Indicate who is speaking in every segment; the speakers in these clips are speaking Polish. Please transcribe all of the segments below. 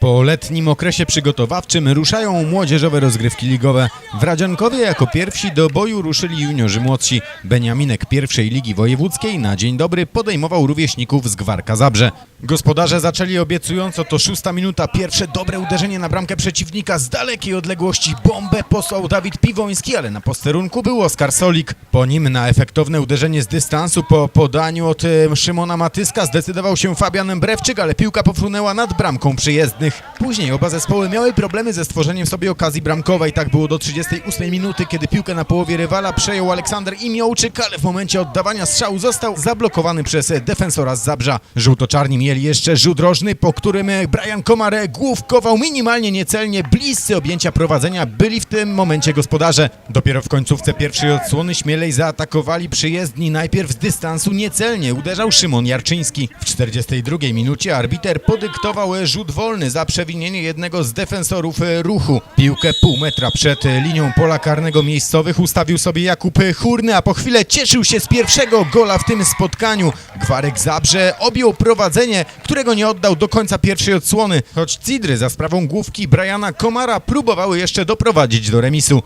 Speaker 1: Po letnim okresie przygotowawczym ruszają młodzieżowe rozgrywki ligowe. W Radziankowie jako pierwsi do boju ruszyli juniorzy młodsi. Beniaminek pierwszej ligi wojewódzkiej na dzień dobry podejmował rówieśników z Gwarka Zabrze. Gospodarze zaczęli obiecująco, to szósta minuta, pierwsze dobre uderzenie na bramkę przeciwnika z dalekiej odległości. Bombę posłał Dawid Piwoński, ale na posterunku był Oskar Solik. Po nim na efektowne uderzenie z dystansu po podaniu od Szymona Matyska zdecydował się Fabian Brewczyk, ale piłka pofrunęła nad bramką przyjezdnych. Później oba zespoły miały problemy ze stworzeniem sobie okazji bramkowej. Tak było do 38 minuty, kiedy piłkę na połowie rywala przejął Aleksander Imiołczyk, ale w momencie oddawania strzału został zablokowany przez defensora z Zabrza. Żółto-czarni mieli jeszcze rzut rożny, po którym Brian Komar główkował minimalnie niecelnie. Bliscy objęcia prowadzenia byli w tym momencie gospodarze. Dopiero w końcówce pierwszej odsłony śmielej zaatakowali przyjezdni. Najpierw z dystansu niecelnie uderzał Szymon Jarczyński. W 42 minucie arbiter podyktował rzut wolny za przewinienie jednego z defensorów e, ruchu. Piłkę pół metra przed e, linią pola karnego miejscowych ustawił sobie Jakub Chórny, a po chwilę cieszył się z pierwszego gola w tym spotkaniu. Gwarek Zabrze objął prowadzenie, którego nie oddał do końca pierwszej odsłony, choć Cidry za sprawą główki Briana Komara próbowały jeszcze doprowadzić do remisu.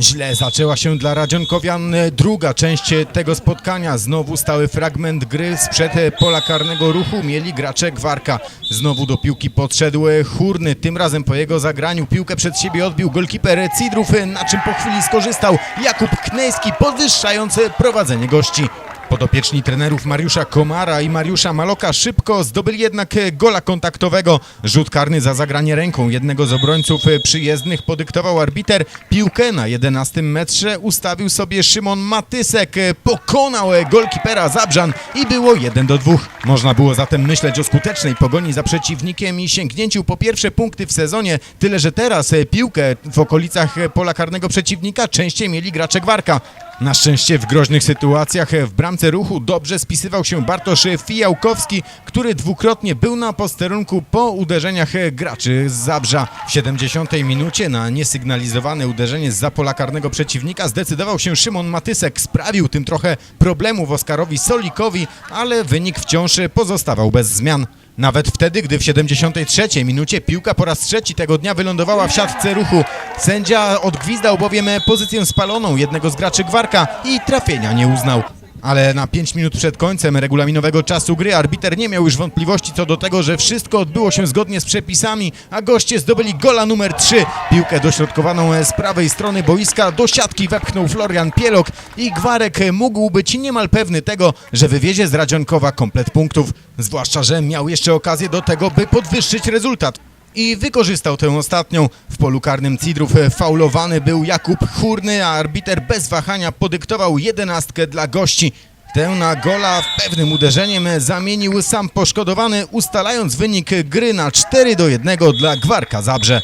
Speaker 1: Źle zaczęła się dla Radzionkowian druga część tego spotkania. Znowu stały fragment gry sprzed pola karnego ruchu. Mieli gracze Gwarka. Znowu do piłki podszedł Chórny. Tym razem po jego zagraniu piłkę przed siebie odbił golkiper Cidrów, na czym po chwili skorzystał Jakub Knejski, podwyższając prowadzenie gości. Podopieczni trenerów Mariusza Komara i Mariusza Maloka szybko zdobyli jednak gola kontaktowego. Rzut karny za zagranie ręką jednego z obrońców przyjezdnych podyktował arbiter. Piłkę na 11 metrze ustawił sobie Szymon Matysek. Pokonał golkipera Zabrzan i było 1 do 2. Można było zatem myśleć o skutecznej pogoni za przeciwnikiem i sięgnięciu po pierwsze punkty w sezonie. Tyle, że teraz piłkę w okolicach pola karnego przeciwnika częściej mieli gracze Gwarka. Na szczęście w groźnych sytuacjach w bramce ruchu dobrze spisywał się Bartosz Fijałkowski, który dwukrotnie był na posterunku po uderzeniach graczy z Zabrza. W 70 minucie na niesygnalizowane uderzenie z zapola karnego przeciwnika zdecydował się Szymon Matysek. Sprawił tym trochę problemów Oskarowi Solikowi, ale wynik wciąż pozostawał bez zmian. Nawet wtedy, gdy w 73 minucie piłka po raz trzeci tego dnia wylądowała w siatce ruchu. Sędzia odgwizdał bowiem pozycję spaloną jednego z graczy Gwarka i trafienia nie uznał. Ale na 5 minut przed końcem regulaminowego czasu gry arbiter nie miał już wątpliwości co do tego, że wszystko odbyło się zgodnie z przepisami, a goście zdobyli gola numer 3. Piłkę dośrodkowaną z prawej strony boiska do siatki wepchnął Florian Pielok i Gwarek mógł być niemal pewny tego, że wywiezie z Radzionkowa komplet punktów. Zwłaszcza, że miał jeszcze okazję do tego, by podwyższyć rezultat. I wykorzystał tę ostatnią. W polu karnym Cidrów faulowany był Jakub Chórny, a arbiter bez wahania podyktował jedenastkę dla gości. Tę na gola w pewnym uderzeniem zamienił sam poszkodowany, ustalając wynik gry na 4 do 1 dla Gwarka Zabrze.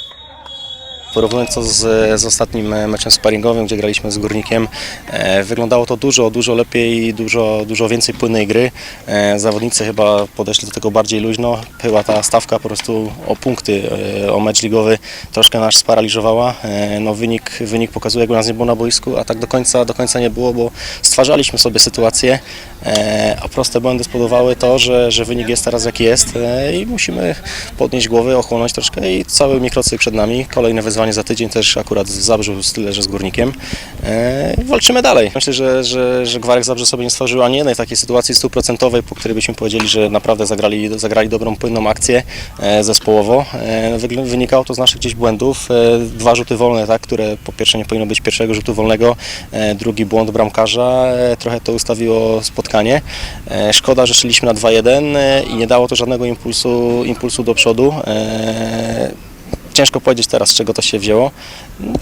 Speaker 2: Porównując to z, z ostatnim e, meczem sparingowym, gdzie graliśmy z Górnikiem, e, wyglądało to dużo, dużo lepiej dużo, dużo więcej płynnej gry. E, zawodnicy chyba podeszli do tego bardziej luźno. Chyba ta stawka po prostu o punkty, e, o mecz ligowy troszkę nas sparaliżowała. E, no, wynik, wynik pokazuje, jakby nas nie było na boisku, a tak do końca, do końca nie było, bo stwarzaliśmy sobie sytuację, e, a proste błędy spowodowały to, że, że wynik jest teraz jaki jest e, i musimy podnieść głowy, ochłonąć troszkę i cały mikrocykl przed nami. Kolejne wyzwanie za tydzień też akurat w Zabrzu, tyle, że z Górnikiem. E, walczymy dalej. Myślę, że, że, że Gwarek Zabrze sobie nie stworzył ani jednej takiej sytuacji stuprocentowej, po której byśmy powiedzieli, że naprawdę zagrali, zagrali dobrą, płynną akcję e, zespołowo. E, wynikało to z naszych gdzieś błędów. Dwa rzuty wolne, tak, które po pierwsze nie powinno być pierwszego rzutu wolnego, drugi błąd bramkarza, trochę to ustawiło spotkanie. Szkoda, że szliśmy na 2-1 e, i nie dało to żadnego impulsu, impulsu do przodu. Ciężko powiedzieć teraz, z czego to się wzięło.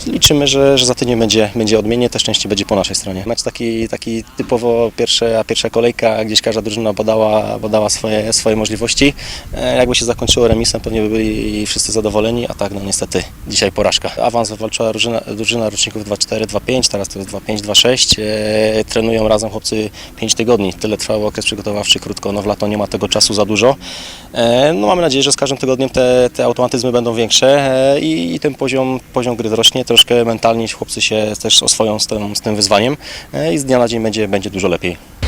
Speaker 2: Liczymy, że, że za tydzień będzie, będzie odmiennie, to szczęście będzie po naszej stronie. Mecz taki, taki typowo pierwsza, pierwsza kolejka, gdzieś każda drużyna badała, badała swoje, swoje możliwości. E, Jakby się zakończyło remisem, pewnie by byli wszyscy zadowoleni, a tak no niestety dzisiaj porażka. Awans wywalczyła drużyna, drużyna roczników 2-4, 2-5, teraz to jest 2-5, 2-6. E, Trenują razem chłopcy 5 tygodni, tyle trwał okres przygotowawczy, krótko, no w lato nie ma tego czasu za dużo. E, No mamy nadzieję, że z każdym tygodniem te, te automatyzmy będą większe i, i ten poziom, poziom gry rośnie, troszkę mentalnie chłopcy się też oswoją z tym, z tym wyzwaniem e, i z dnia na dzień będzie, będzie dużo lepiej.